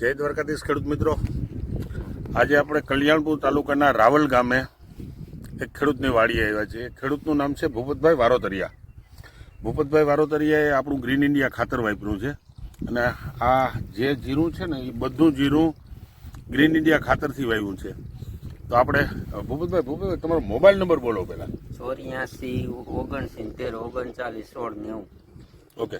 જય દ્વારકાધીશ ખેડૂત મિત્રો. આજે આપણે કલ્યાણપુર તાલુકાના રાવલ ગામે એક ખેડૂતની વાડીએ આવ્યા છે એ ખેડૂતનું નામ છે ભૂપતભાઈ વારોતરિયા. ભૂપતભાઈ વારોતરિયાએ આપણું ગ્રીન ઇન્ડિયા ખાતર વાપર્યું છે. અને આ જે જીરું છે ને, એ બધું જીરું ગ્રીન ઇન્ડિયા ખાતરથી વાવ્યું છે. તો આપણે, ભૂપતભાઈ ભૂપતભાઈ, તમારો મોબાઈલ નંબર બોલો પહેલાં. ચોર્યાસી ઓગણસિત્તેર ઓગણચાલીસ સોળ નેવું. ઓકે.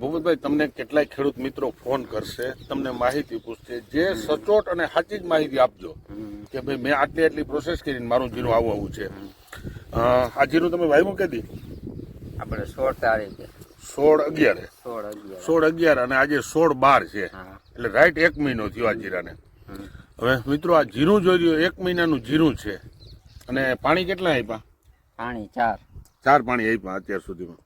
ભૂપતભાઈ તમને કેટલાય ખેડૂત મિત્રો ફોન કરશે તમને માહિતી પૂછશે. જે સચોટ અને સાચી જ માહિતી આપજો કે ભાઈ મેં આટલી આટલી પ્રોસેસ કરીને મારું જીરું આવું આવું છે. આ જીરું તમે વાવ્યું કેદી? આપણે સોળ તારીખે. સોળ અગિયારે. સોળ અગિયાર. અને આજે સોળ બાર છે. એટલે રાઈટ એક મહિનો થયો આ જીરાને. હવે મિત્રો આ જીરું જોઈ રહ્યો એક મહિનાનું જીરું છે. અને પાણી કેટલા આપ્યા પાણી ચાર. ચાર પાણી આપ્યા અત્યાર સુધીમાં.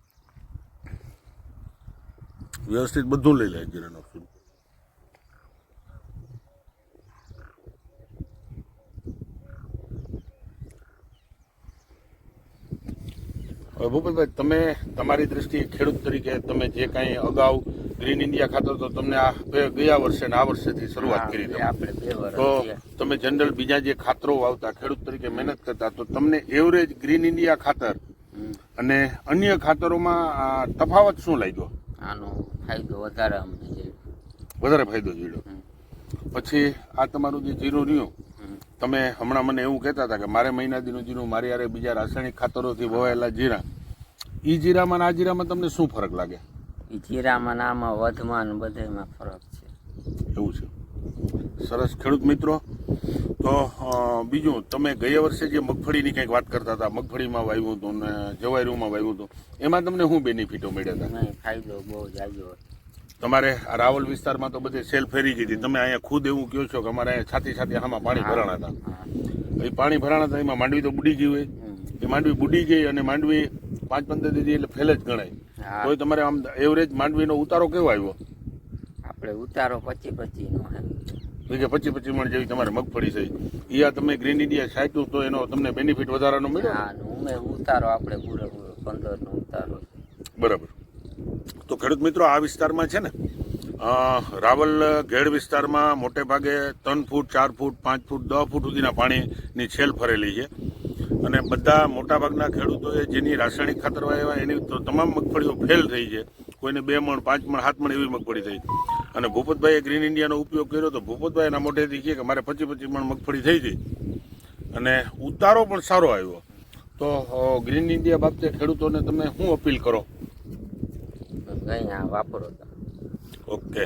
વ્યવસ્થિત બધું લઈ લે જીરાનું હવે ભૂપતભાઈ તમે તમારી દ્રષ્ટિએ ખેડૂત તરીકે તમે જે કાંઈ અગાઉ ગ્રીન ઇન્ડિયા ખાતર તો તમને આ ગયા વર્ષે ને આ વર્ષેથી શરૂઆત કરી હતી તો તમે જનરલ બીજા જે ખાતરો વાવતા ખેડૂત તરીકે મહેનત કરતા તો તમને એવરેજ ગ્રીન ઇન્ડિયા ખાતર અને અન્ય ખાતરોમાં આ તફાવત શું લાગ્યો? આનો ફાયદો વધારે અમને છે વધારે ફાયદો જોડ્યો પછી આ તમારું જે જીરું રહ્યું તમે હમણાં મને એવું કહેતા હતા કે મારે મહિના દીનું જીરું મારી યારે બીજા રાસાયણિક ખાતરોથી વવાયેલા જીરા. એ જીરામાં આ જીરામાં તમને શું ફરક લાગે? એ જીરામાં આમાં વધમાં બધેમાં ફરક છે. એવું છે. સરસ ખેડૂત મિત્રો. તો બીજું તમે ગયા વર્ષે જે મગફળીની કંઈક વાત કરતા હતા મગફળીમાં વાવ્યું હતું ને જવાયરુમાં વાવ્યું હતું એમાં તમને શું બેનિફિટો મળ્યા હતા? ફાયદો બહુ જાજો તમારે રાવલ વિસ્તારમાં તો બધે સેલ ફેરી ગઈ હતી. તમે અહીંયા ખુદ એવું કહો છો કે અમારે અહીંયા છાતી છાતી આમાં પાણી ભરાણા હતા. એ પાણી ભરાણા હતા એમાં માંડવી તો બુડી ગઈ હોય. એ માંડવી બુડી ગઈ અને માંડવી પાંચ પંદર દીધી એટલે ફેલ જ ગણાય. તો તમારે આમ એવરેજ માંડવીનો ઉતારો કેવો આવ્યો? આપણે ઉતારો પચી પચી નો વીઘે પચીસ પચીસ મણ જેવી તમારે મગફળી થઈ એ આ તમે ગ્રીન ઇન્ડિયા સાચું તો એનો તમને બેનિફિટ વધારાનો મળ્યો? હા ઉતારો આપણે પંદર નો ઉતારો બરાબર. તો ખેડૂત મિત્રો આ વિસ્તારમાં છે ને રાવલ ઘેડ વિસ્તારમાં મોટે ભાગે ત્રણ ફૂટ ચાર ફૂટ પાંચ ફૂટ દસ ફૂટ સુધીના પાણીની છેલ ફરેલી છે. અને બધા મોટાભાગના ખેડૂતોએ જેની રાસાયણિક ખાતર વાવ્યા એની તો તમામ મગફળીઓ ફેલ થઈ છે. કોઈને બે મણ પાંચ મણ સાત મણ એવી મગફળી થઈ. અને ભૂપતભાઈએ ગ્રીન ઇન્ડિયાનો ઉપયોગ કર્યો તો ભૂપતભાઈ એના મોઢેથી કહે કે મારે પચી પચી મણ મગફળી થઈ હતી અને ઉતારો પણ સારો આવ્યો. તો ગ્રીન ઇન્ડિયા બાબતે ખેડૂતોને તમે શું અપીલ કરો? કંઈ વાપરો ઓકે.